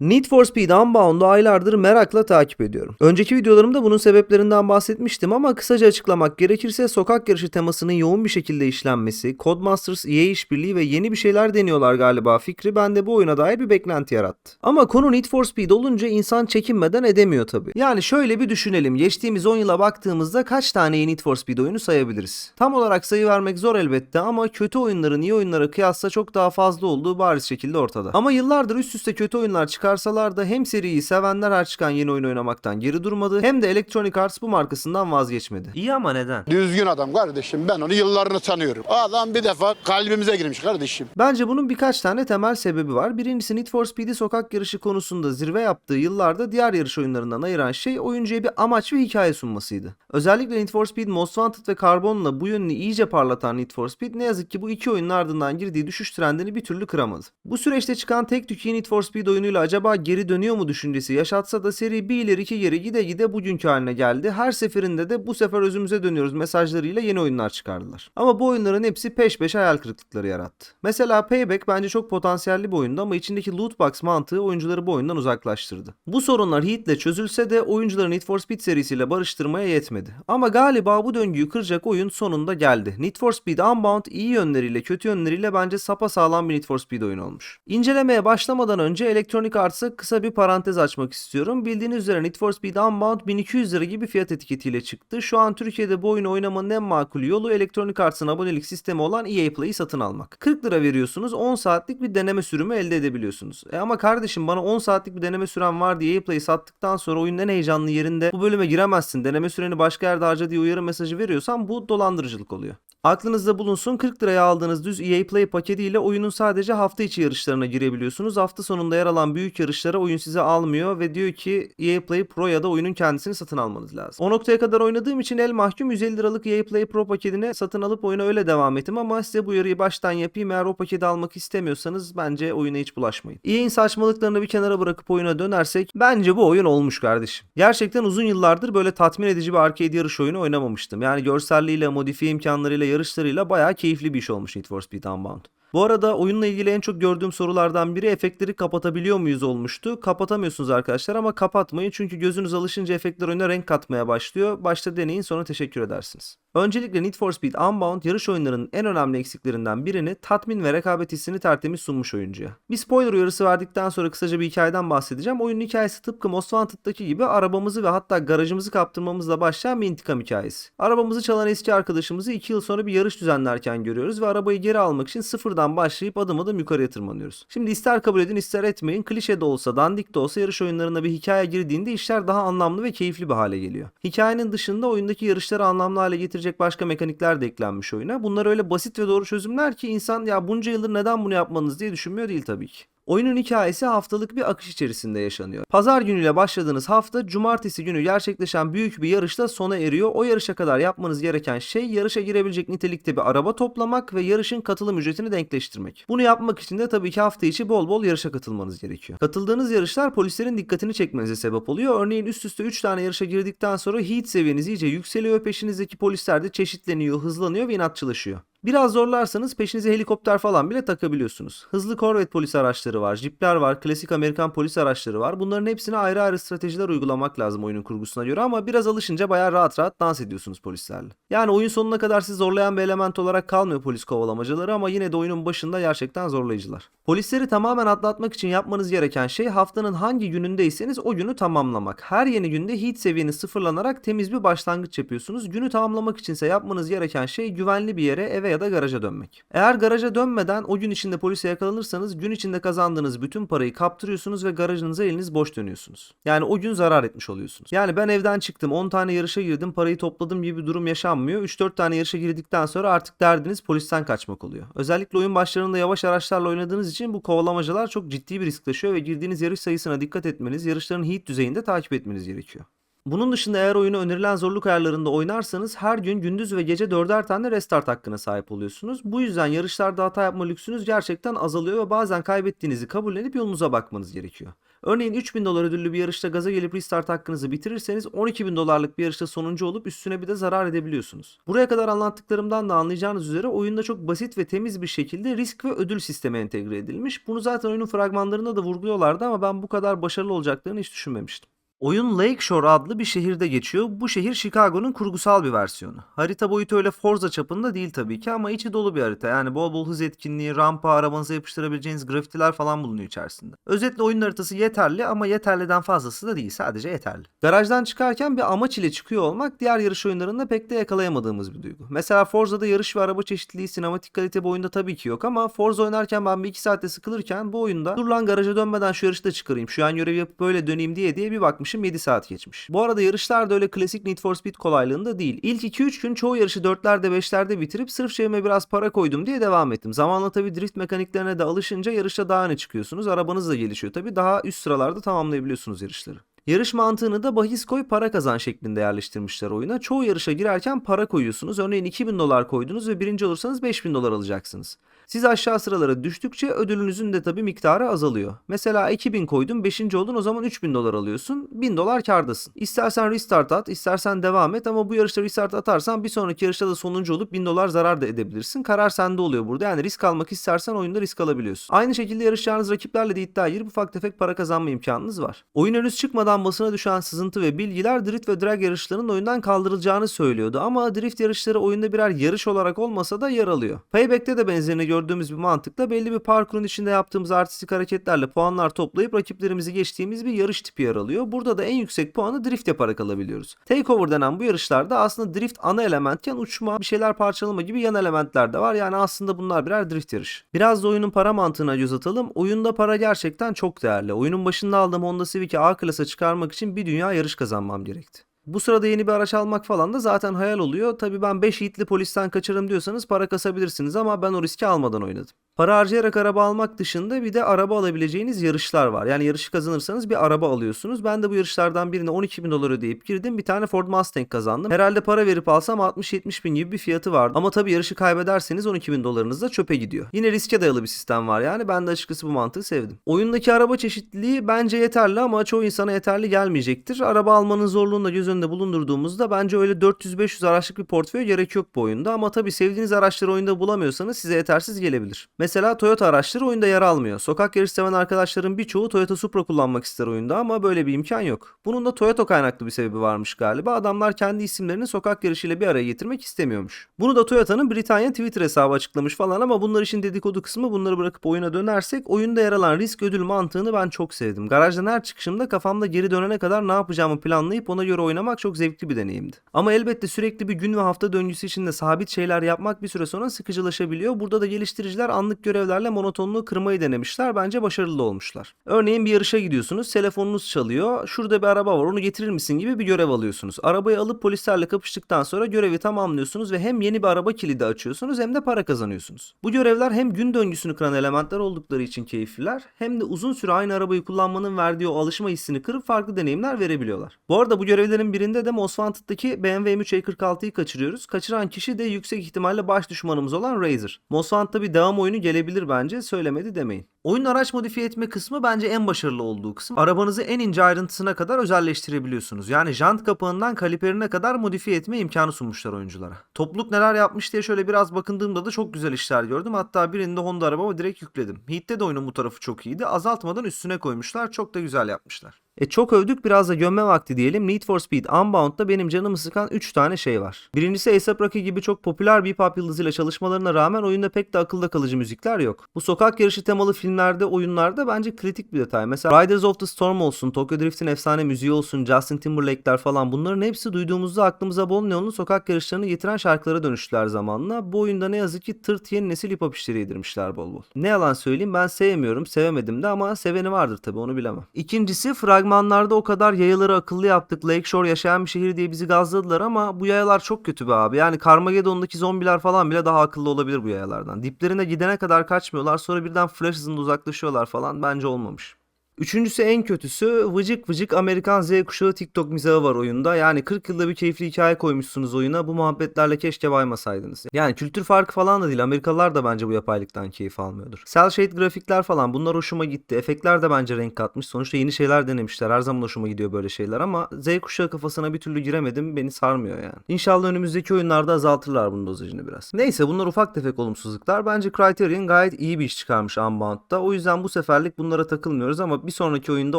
Need for Speed Unbound'u aylardır merakla takip ediyorum. Önceki videolarımda bunun sebeplerinden bahsetmiştim ama kısaca açıklamak gerekirse sokak yarışı temasının yoğun bir şekilde işlenmesi, Codemasters, EA işbirliği ve yeni bir şeyler deniyorlar galiba fikri bende bu oyuna dair bir beklenti yarattı. Ama konu Need for Speed olunca insan çekinmeden edemiyor tabii. Yani şöyle bir düşünelim. Geçtiğimiz 10 yıla baktığımızda kaç tane Need for Speed oyunu sayabiliriz? Tam olarak sayı vermek zor elbette ama kötü oyunların iyi oyunlara kıyasla çok daha fazla olduğu bariz şekilde ortada. Ama yıllardır üst üste kötü oyunlar çıkarsalar da hem seriyi sevenler her çıkan yeni oyun oynamaktan geri durmadı hem de Electronic Arts bu markasından vazgeçmedi. İyi ama neden? Düzgün adam kardeşim. Ben onu yıllarını tanıyorum. Adam bir defa kalbimize girmiş kardeşim. Bence bunun birkaç tane temel sebebi var. Birincisi Need for Speed'i sokak yarışı konusunda zirve yaptığı yıllarda diğer yarış oyunlarından ayıran şey oyuncuya bir amaç ve hikaye sunmasıydı. Özellikle Need for Speed Most Wanted ve Carbon'la bu yönünü iyice parlatan Need for Speed ne yazık ki bu iki oyunun ardından girdiği düşüş trendini bir türlü kıramadı. Bu süreçte çıkan tek tük iyi Need for Speed oyunuyla acaba geri dönüyor mu düşüncesi yaşatsa da seri bir ileri iki geri gide gide bugünkü haline geldi. Her seferinde de bu sefer özümüze dönüyoruz mesajlarıyla yeni oyunlar çıkardılar. Ama bu oyunların hepsi peş peşe hayal kırıklıkları yarattı. Mesela Payback bence çok potansiyelli bir oyundu ama içindeki loot box mantığı oyuncuları bu oyundan uzaklaştırdı. Bu sorunlar Heat'le çözülse de oyuncuları Need for Speed serisiyle barıştırmaya yetmedi. Ama galiba bu döngüyü kıracak oyun sonunda geldi. Need for Speed Unbound iyi yönleriyle kötü yönleriyle bence sapasağlam bir Need for Speed oyunu olmuş. İncelemeye başlamadan önce Electronic Arts'a kısa bir parantez açmak istiyorum. Bildiğiniz üzere Need for Speed Unbound 1200 lira gibi fiyat etiketiyle çıktı. Şu an Türkiye'de bu oyunu oynamanın en makul yolu Electronic Arts'ın abonelik sistemi olan EA Play'i satın almak. 40 lira veriyorsunuz 10 saatlik bir deneme sürümü elde edebiliyorsunuz. E ama kardeşim bana 10 saatlik bir deneme süren var diye EA Play'i sattıktan sonra oyunun en heyecanlı yerinde bu bölüme giremezsin deneme süreni başka yerde harca diye uyarı mesajı veriyorsam bu dolandırıcılık oluyor. Aklınızda bulunsun 40 liraya aldığınız düz EA Play paketiyle oyunun sadece hafta içi yarışlarına girebiliyorsunuz. Hafta sonunda yer alan büyük yarışlara oyun size almıyor ve diyor ki EA Play Pro ya da oyunun kendisini satın almanız lazım. O noktaya kadar oynadığım için el mahkum 150 liralık EA Play Pro paketine satın alıp oyuna öyle devam ettim ama size bu uyarıyı baştan yapayım. Eğer o paketi almak istemiyorsanız bence oyuna hiç bulaşmayın. EA'in saçmalıklarını bir kenara bırakıp oyuna dönersek bence bu oyun olmuş kardeşim. Gerçekten uzun yıllardır böyle tatmin edici bir arcade yarış oyunu oynamamıştım. Yani görselliğiyle, modifiye imkanlarıyla, yarışlarıyla bayağı keyifli bir iş olmuş Need for Speed Unbound. Bu arada oyunla ilgili en çok gördüğüm sorulardan biri efektleri kapatabiliyor muyuz olmuştu. Kapatamıyorsunuz arkadaşlar ama kapatmayın çünkü gözünüz alışınca efektler oyuna renk katmaya başlıyor. Başta deneyin sonra teşekkür edersiniz. Öncelikle Need for Speed Unbound yarış oyunlarının en önemli eksiklerinden birini tatmin ve rekabet hissini tertemiz sunmuş oyuncuya. Bir spoiler uyarısı verdikten sonra kısaca bir hikayeden bahsedeceğim. Oyunun hikayesi tıpkı Most Wanted'daki gibi arabamızı ve hatta garajımızı kaptırmamızla başlayan bir intikam hikayesi. Arabamızı çalan eski arkadaşımızı 2 yıl sonra bir yarış düzenlerken görüyoruz ve arabayı geri almak için sıfırdan başlayıp adım adım yukarıya tırmanıyoruz. Şimdi ister kabul edin ister etmeyin klişe de olsa dandik de olsa yarış oyunlarına bir hikaye girdiğinde işler daha anlamlı ve keyifli bir hale geliyor. Hikayenin dışında oyundaki yarışları anlamlı hale getirecek başka mekanikler de eklenmiş oyuna. Bunlar öyle basit ve doğru çözümler ki insan ya bunca yıldır neden bunu yapmanız diye düşünmüyor değil tabii ki. Oyunun hikayesi haftalık bir akış içerisinde yaşanıyor. Pazar günüyle başladığınız hafta cumartesi günü gerçekleşen büyük bir yarışla sona eriyor. O yarışa kadar yapmanız gereken şey yarışa girebilecek nitelikte bir araba toplamak ve yarışın katılım ücretini denkleştirmek. Bunu yapmak için de tabii ki hafta içi bol bol yarışa katılmanız gerekiyor. Katıldığınız yarışlar polislerin dikkatini çekmenize sebep oluyor. Örneğin üst üste 3 tane yarışa girdikten sonra heat seviyeniz iyice yükseliyor. Peşinizdeki polisler de çeşitleniyor, hızlanıyor ve inatçılaşıyor. Biraz zorlarsanız peşinize helikopter falan bile takabiliyorsunuz. Hızlı korvet polis araçları var, jipler var, klasik Amerikan polis araçları var. Bunların hepsine ayrı ayrı stratejiler uygulamak lazım oyunun kurgusuna göre ama biraz alışınca bayağı rahat rahat dans ediyorsunuz polislerle. Yani oyun sonuna kadar sizi zorlayan bir element olarak kalmıyor polis kovalamacaları ama yine de oyunun başında gerçekten zorlayıcılar. Polisleri tamamen atlatmak için yapmanız gereken şey haftanın hangi günündeyseniz o günü tamamlamak. Her yeni günde heat seviyeniz sıfırlanarak temiz bir başlangıç yapıyorsunuz. Günü tamamlamak içinse yapmanız gereken şey güvenli bir yere eve ya da garaja dönmek. Eğer garaja dönmeden o gün içinde polise yakalanırsanız gün içinde kazandığınız bütün parayı kaptırıyorsunuz ve garajınıza eliniz boş dönüyorsunuz. Yani o gün zarar etmiş oluyorsunuz. Yani ben evden çıktım 10 tane yarışa girdim parayı topladım gibi bir durum yaşanmıyor. 3-4 tane yarışa girdikten sonra artık derdiniz polisten kaçmak oluyor. Özellikle oyun başlarında yavaş araçlarla oynadığınız için bu kovalamacalar çok ciddi bir risk taşıyor ve girdiğiniz yarış sayısına dikkat etmeniz, yarışların heat düzeyinde takip etmeniz gerekiyor. Bunun dışında eğer oyunu önerilen zorluk ayarlarında oynarsanız her gün gündüz ve gece dörder tane restart hakkına sahip oluyorsunuz. Bu yüzden yarışlarda hata yapma lüksünüz gerçekten azalıyor ve bazen kaybettiğinizi kabullenip yolunuza bakmanız gerekiyor. Örneğin 3000 dolar ödüllü bir yarışta gaza gelip restart hakkınızı bitirirseniz 12.000 dolarlık bir yarışta sonuncu olup üstüne bir de zarar edebiliyorsunuz. Buraya kadar anlattıklarımdan da anlayacağınız üzere oyunda çok basit ve temiz bir şekilde risk ve ödül sistemi entegre edilmiş. Bunu zaten oyunun fragmanlarında da vurguluyorlardı ama ben bu kadar başarılı olacaklarını hiç düşünmemiştim. Oyun Lakeshore adlı bir şehirde geçiyor. Bu şehir Chicago'nun kurgusal bir versiyonu. Harita boyutu öyle Forza çapında değil tabii ki ama içi dolu bir harita. Yani bol bol hız etkinliği, rampa, arabanıza yapıştırabileceğiniz grafitiler falan bulunuyor içerisinde. Özetle oyun haritası yeterli ama yeterliden fazlası da değil. Sadece yeterli. Garajdan çıkarken bir amaç ile çıkıyor olmak diğer yarış oyunlarında pek de yakalayamadığımız bir duygu. Mesela Forza'da yarış ve araba çeşitliliği sinematik kalite bu oyunda tabii ki yok ama Forza oynarken ben bir iki saatte sıkılırken bu oyunda dur lan garaja dönmeden şu yarışta çıkarayım, şu yan görevi yapıp böyle döneyim diye diye bir bakmışım 7 saat geçmiş. Bu arada yarışlar da öyle klasik Need for Speed kolaylığında değil. İlk 2-3 gün çoğu yarışı 4'lerde 5'lerde bitirip sırf cebime biraz para koydum diye devam ettim. Zamanla tabii drift mekaniklerine de alışınca yarışta daha öne çıkıyorsunuz. Arabanız da gelişiyor tabii. Daha üst sıralarda tamamlayabiliyorsunuz yarışları. Yarış mantığını da bahis koy para kazan şeklinde yerleştirmişler oyuna. Çoğu yarışa girerken para koyuyorsunuz. Örneğin 2000 dolar koydunuz ve birinci olursanız 5000 dolar alacaksınız. Siz aşağı sıralara düştükçe ödülünüzün de tabii miktarı azalıyor. Mesela 2000 koydun 5. oldun o zaman 3000 dolar alıyorsun. 1000 dolar kardasın. İstersen restart at istersen devam et ama bu yarışta restart atarsan bir sonraki yarışta da sonuncu olup 1000 dolar zarar da edebilirsin. Karar sende oluyor burada. Yani risk almak istersen oyunda risk alabiliyorsun. Aynı şekilde yarışacağınız rakiplerle de iddia girip ufak tefek para kazanma imkanınız var. Oyun henüz çıkmadan basına düşen sızıntı ve bilgiler drift ve drag yarışlarının oyundan kaldırılacağını söylüyordu ama drift yarışları oyunda birer yarış olarak olmasa da yer alıyor. Payback'te de benzerini gördüğümüz bir mantıkla belli bir parkurun içinde yaptığımız artistik hareketlerle puanlar toplayıp rakiplerimizi geçtiğimiz bir yarış tipi yer alıyor. Burada da en yüksek puanı drift yaparak alabiliyoruz. Takeover denen bu yarışlarda aslında drift ana elementken uçma, bir şeyler parçalama gibi yan elementler de var. Yani aslında bunlar birer drift yarış. Biraz da oyunun para mantığına göz atalım. Oyunda para gerçekten çok değerli. Oyunun başında aldığım Honda Civic'i A klasa çıkarmak için bir dünya yarış kazanmam gerekti. Bu sırada yeni bir araç almak falan da zaten hayal oluyor. Tabii ben 5 yiğitli polisten kaçarım diyorsanız para kasabilirsiniz ama ben o riski almadan oynadım. Para harcayarak araba almak dışında bir de araba alabileceğiniz yarışlar var. Yani yarışı kazanırsanız bir araba alıyorsunuz. Ben de bu yarışlardan birine 12 bin dolar ödeyip girdim. Bir tane Ford Mustang kazandım. Herhalde para verip alsam 60-70 bin gibi bir fiyatı vardı. Ama tabii yarışı kaybederseniz 12 bin dolarınız da çöpe gidiyor. Yine riske dayalı bir sistem var yani. Ben de açıkçası bu mantığı sevdim. Oyundaki araba çeşitliliği bence yeterli ama çoğu insana yeterli gelmeyecektir. Araba almanın zorluğunu da göz önünde bulundurduğumuzda bence öyle 400-500 araçlık bir portföy gerek yok bu oyunda. Ama tabii sevdiğiniz araçları oyunda bulamıyorsanız size yetersiz gelebilir. Mesela Toyota araçları oyunda yer almıyor. Sokak yarışı seven arkadaşların birçoğu Toyota Supra kullanmak ister oyunda ama böyle bir imkan yok. Bunun da Toyota kaynaklı bir sebebi varmış galiba. Adamlar kendi isimlerini sokak yarışıyla bir araya getirmek istemiyormuş. Bunu da Toyota'nın Britanya Twitter hesabı açıklamış falan ama bunlar işin dedikodu kısmı bunları bırakıp oyuna dönersek oyunda yer alan risk ödül mantığını ben çok sevdim. Garajdan her çıkışımda kafamda geri dönene kadar ne yapacağımı planlayıp ona göre oynamak çok zevkli bir deneyimdi. Ama elbette sürekli bir gün ve hafta döngüsü içinde sabit şeyler yapmak bir süre sonra sıkıcılaşabiliyor. Burada da geliştiriciler anlık görevlerle monotonluğu kırmayı denemişler. Bence başarılı olmuşlar. Örneğin bir yarışa gidiyorsunuz, telefonunuz çalıyor. Şurada bir araba var, onu getirir misin gibi bir görev alıyorsunuz. Arabayı alıp polislerle kapıştıktan sonra görevi tamamlıyorsunuz ve hem yeni bir araba kilidi açıyorsunuz hem de para kazanıyorsunuz. Bu görevler hem gün döngüsünü kıran elementler oldukları için keyifliler hem de uzun süre aynı arabayı kullanmanın verdiği o alışma hissini kırıp farklı deneyimler verebiliyorlar. Bu arada bu görevlerin birinde de Most Wanted'daki BMW M3 E46'yı kaçırıyoruz. Kaçıran kişi de yüksek ihtimalle baş düşmanımız olan Razer. Most Wanted'da bir devam oyunu gelebilir bence söylemedi demeyin. Oyun araç modifiye etme kısmı bence en başarılı olduğu kısım. Arabanızı en ince ayrıntısına kadar özelleştirebiliyorsunuz. Yani jant kapağından kaliperine kadar modifiye etme imkanı sunmuşlar oyunculara. Topluluk neler yapmış diye şöyle biraz bakındığımda da çok güzel işler gördüm. Hatta birinde Honda arabama direkt yükledim. Heat'te de oyunun bu tarafı çok iyiydi. Azaltmadan üstüne koymuşlar. Çok da güzel yapmışlar. E çok övdük biraz da gömme vakti diyelim. Need for Speed Unbound'da benim canımı sıkan 3 tane şey var. Birincisi A$AP Rocky gibi çok popüler bir pop yıldızıyla çalışmalarına rağmen oyunda pek de akılda kalıcı müzikler yok. Bu sokak yarışı temalı filmlerde, oyunlarda bence kritik bir detay. Mesela Riders of the Storm olsun, Tokyo Drift'in efsane müziği olsun, Justin Timberlake'ler falan bunların hepsi duyduğumuzda aklımıza bol neonlu sokak yarışlarını getiren şarkılara dönüştüler zamanla. Bu oyunda ne yazık ki tırt yeni nesil hip hop işleri yedirmişler bol bol. Ne yalan söyleyeyim ben sevmiyorum, sevemedim de ama seveni vardır tabi onu bilemem. İkincisi fragmanlarda o kadar yayaları akıllı yaptık. Lakeshore yaşayan bir şehir diye bizi gazladılar ama bu yayalar çok kötü be abi. Yani Carmageddon'daki zombiler falan bile daha akıllı olabilir bu yayalardan. Diplerine gidene kadar kaçmıyorlar sonra birden flash hızında uzaklaşıyorlar falan bence olmamış. Üçüncüsü en kötüsü vıcık vıcık Amerikan Z kuşağı TikTok mizahı var oyunda. Yani 40 yılda bir keyifli hikaye koymuşsunuz oyuna. Bu muhabbetlerle keşke baymasaydınız. Yani kültür farkı falan da değil. Amerikalılar da bence bu yapaylıktan keyif almıyordur. Cell shade grafikler falan bunlar hoşuma gitti. Efektler de bence renk katmış. Sonuçta yeni şeyler denemişler. Her zaman hoşuma gidiyor böyle şeyler ama Z kuşağı kafasına bir türlü giremedim. Beni sarmıyor yani. İnşallah önümüzdeki oyunlarda azaltırlar bunun dozajını biraz. Neyse bunlar ufak tefek olumsuzluklar. Bence Criterion gayet iyi bir iş çıkarmış Unbound'da. O yüzden bu seferlik bunlara takılmıyoruz ama bir sonraki oyunda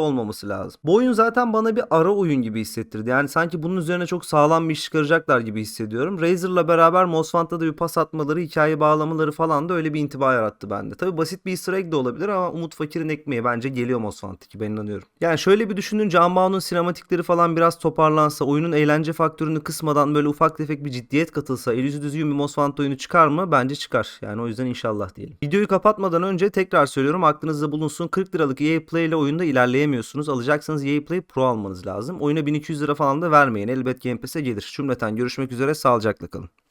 olmaması lazım. Bu oyun zaten bana bir ara oyun gibi hissettirdi. Yani sanki bunun üzerine çok sağlam bir iş çıkaracaklar gibi hissediyorum. Razer'la beraber Mosfant'ta da bir pas atmaları, hikaye bağlamaları falan da öyle bir intiba yarattı bende. Tabi basit bir easter egg de olabilir ama Umut Fakir'in ekmeği bence geliyor Mosfant 2 ben inanıyorum. Yani şöyle bir düşününce Unbound'un sinematikleri falan biraz toparlansa, oyunun eğlence faktörünü kısmadan böyle ufak tefek bir ciddiyet katılsa, el yüzü düzgün bir Mosfant oyunu çıkar mı? Bence çıkar. Yani o yüzden inşallah diyelim. Videoyu kapatmadan önce tekrar söylüyorum aklınızda bulunsun 40 liralık EA Play ile oyunda ilerleyemiyorsunuz. Alacaksanız EA Play Pro almanız lazım. Oyuna 1200 lira falan da vermeyin. Elbet Game Pass'e gelir. Cümleten görüşmek üzere sağlıcakla kalın.